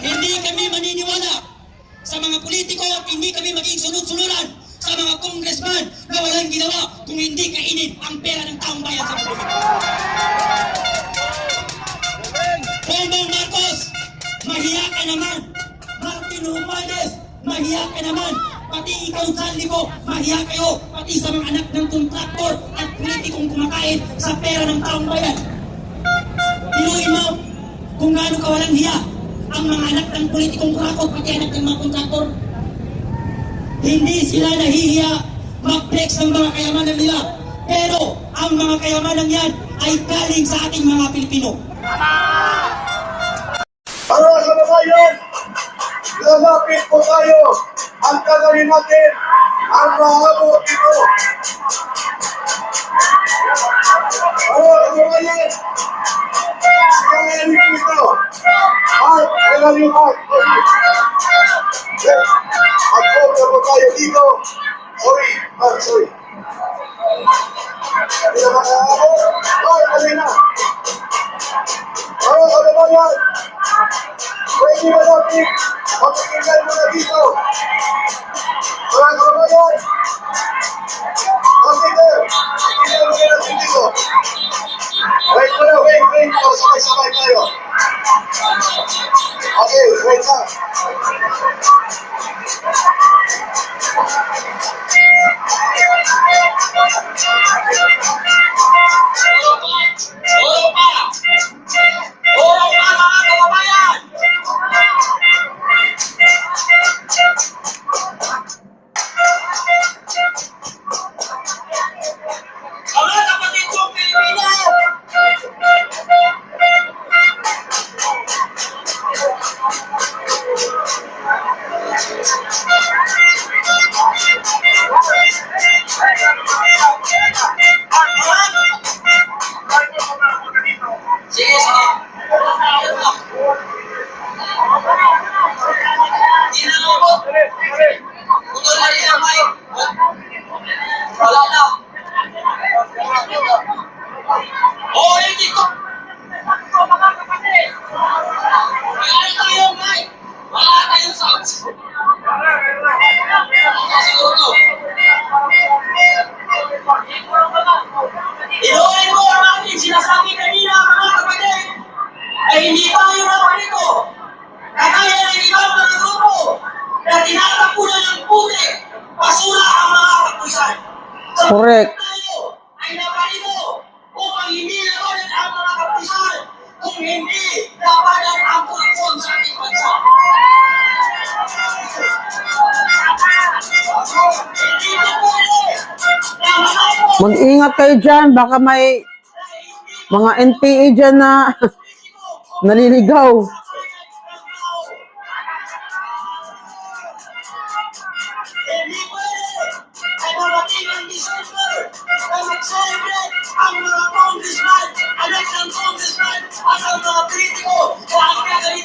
Hindi kami maniniwala sa mga politiko at hindi kami maging sunod-sunuran sa mga congressman na walang ginawa kung hindi kainin ang pera ng taong bayan sa Republika. Bongbong Marcos, mahiya ka naman. Martin Romualdez, mahiya ka naman. Pati ikaw, Sandy ko, mahiya kayo. Pati sa mga anak ng kontraktor at politikong kumakain sa pera ng taong bayan. Pinuhin mo kung gaano ka walang hiya ang mga anak ng politikong kurakot, pati anak ng mga kontraktor. Hindi sila nahihiya mag-flex ng mga kayamanan nila. Pero ang mga kayamanan yan ay galing sa ating mga Pilipino. Para sa babayan, lalapit po tayo ang gagawin natin ang mahabot ito. Para sa babayan, At kailangan at Mag-vote po tayo dito. Sorry, ah, sorry. Hindi na makahabot. Ay, alin na. Para sa babayan, Pwede ba natin magpakinggan mo na dito? Mga kababayan, Kapiter, pakinggan mo natin dito. Wait mo na, tayo. Okay, wait na. Oro Tayong sounds. Siguro to. Inuulit ko ang aking sinasabi kanina mga kapatid ay hindi tayo napanito. Kagaya ng ibang mga grupo na tinatapunan ng puti, basura ang mga kapusan. Correct. Mag-ingat kayo dyan. Baka may mga NPA dyan na naliligaw.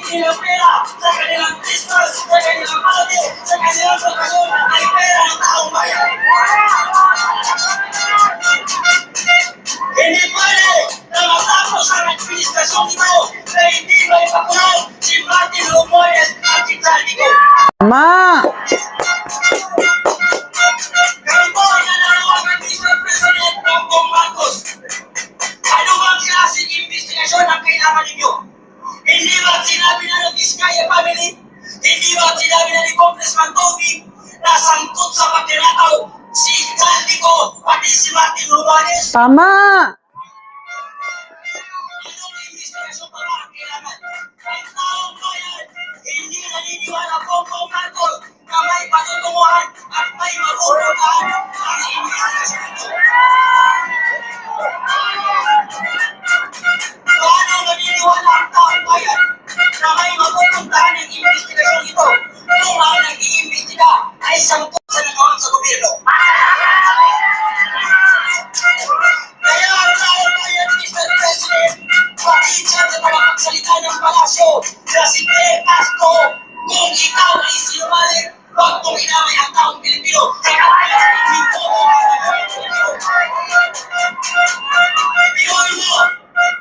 Hindi ninyo? Hindi ba sinabi na ng Vizcaya family? Hindi ba sinabi na ni Congressman Toby na sangkot sa pagkirataw si Saldico pati si Martin Romualdez? Tama! Patutunguhan at may mabubutaan ang ito. Paano naniniwala ang taong bayan na may mapupuntahan ng investigasyon ito kung ang nag-iimbestiga ay sangkot sa nagawan sa gobyerno? Kaya ang taong bayan, Mr. President, pati dyan sa ng palasyo na si Claire Castro, kung ikaw ay sinungaling, Prontong inamay ang taong Pilipino na kaya ng dito. Pinoy mo!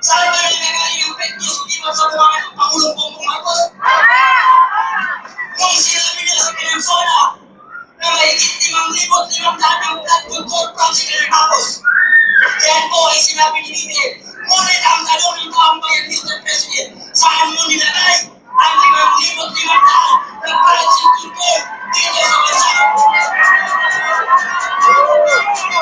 Saan ba rin nagaling ang fake news hindi man sa buwangan ng Pangulong Bongbong Marcos? Nung sinabi niya sa Pinamsona na mahigit limang libot limang daan ang blood control project na. Yan po ay sinabi ni Mimil. Ngunit ang tanong ng taong bayan, Mr. President, saan mo nilagay Thank you.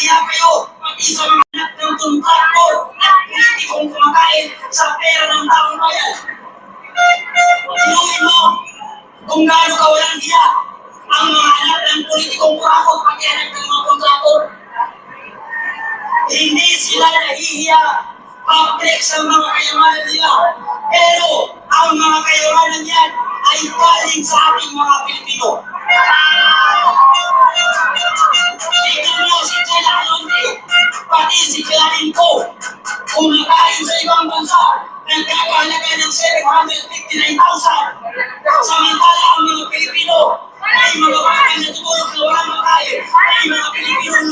Mahiya kayo. Pati sa mga anak ng kontraktor at politikong kumakain sa pera ng taong bayan. Inuwi mo kung gaano ka walang hiya ang mga anak ng politikong kurakot pati anak ng mga kontraktor. Hindi sila nahihiya public sa mga kayamanan nila. Pero ang mga kayamanan yan ay galing sa ating mga Pilipino. Tingnan mo si Chela Alonte, pati si Clarin ko, kumakain sa ibang bansa, nagkakahalaga ng 759,000. Samantala ang mga Pilipino ay mga bakal na tumulog na walang makain, ay mga Pilipino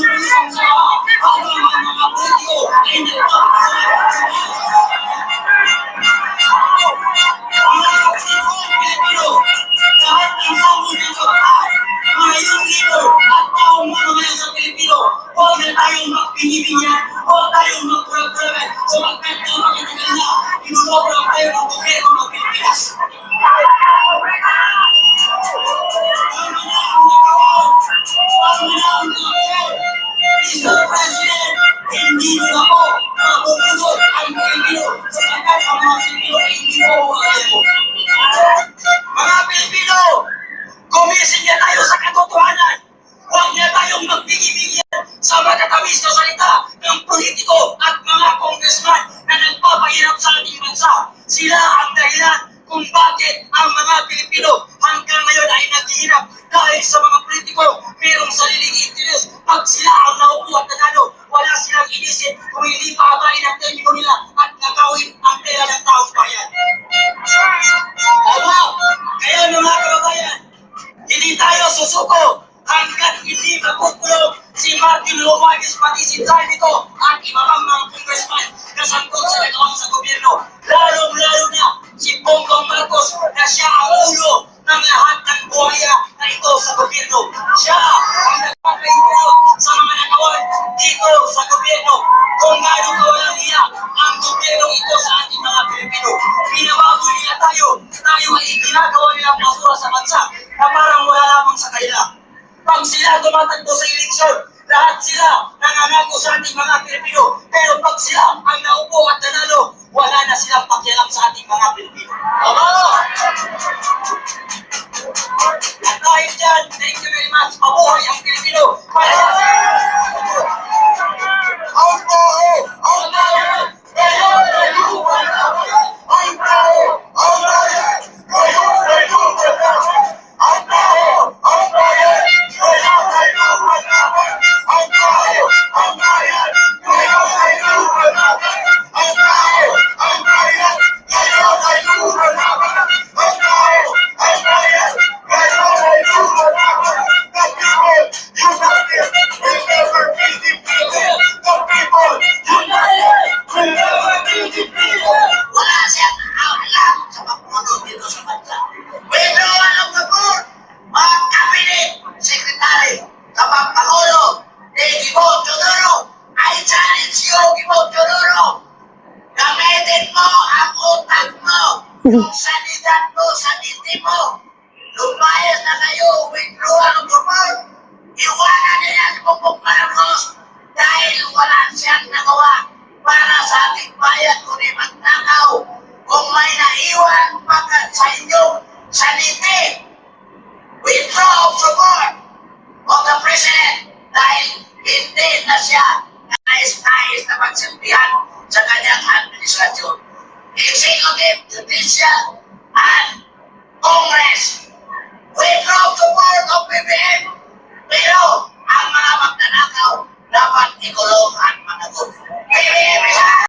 sa matatamis na salita ng politiko at mga congressman na nagpapahirap sa ating bansa. Sila ang dahilan kung bakit ang mga Pilipino hanggang ngayon ay naghihirap dahil sa mga politiko mayroong sariling interes. Pag sila ang naupo at nanalo, wala silang inisip kung hindi paabain ang tekniko nila at nakawin ang pera ng taong bayan. Tama! Kaya mga kababayan, hindi tayo susuko hanggat hindi makukulong si Martin Romualdez pati si Zaldico at iba pang mga congressman na sangkot sa nagawang sa gobyerno. Lalong-lalo na si Bongbong Marcos na siya ang ulo ng lahat ng buhaya na ito sa gobyerno. Siya ang nagpapahintalo sa mga nagawan dito sa gobyerno kung gaano kawalang hiya ang gobyerno ito sa ating mga Pilipino. Binabago nila tayo, tayo ay ginagawa nilang basura sa bansa na parang wala lamang sa kanila. Pag sila tumatakbo sa eleksyon, lahat sila nangangako sa ating mga Pilipino. Pero pag sila ang naupo at nanalo, wala na silang pakialam sa ating mga Pilipino. Aba! At dahil dyan, thank you very much. Mabuhay ang Pilipino. Ang sanidad mo, saniti mo, lumayas na kayo, withdraw the board, iwanan niya si Bongbong Marcos dahil wala siyang nagawa para sa ating bayan kundi magnakaw kung may naiwan pagkat sa inyong saliti. Withdraw of support of the President dahil Show.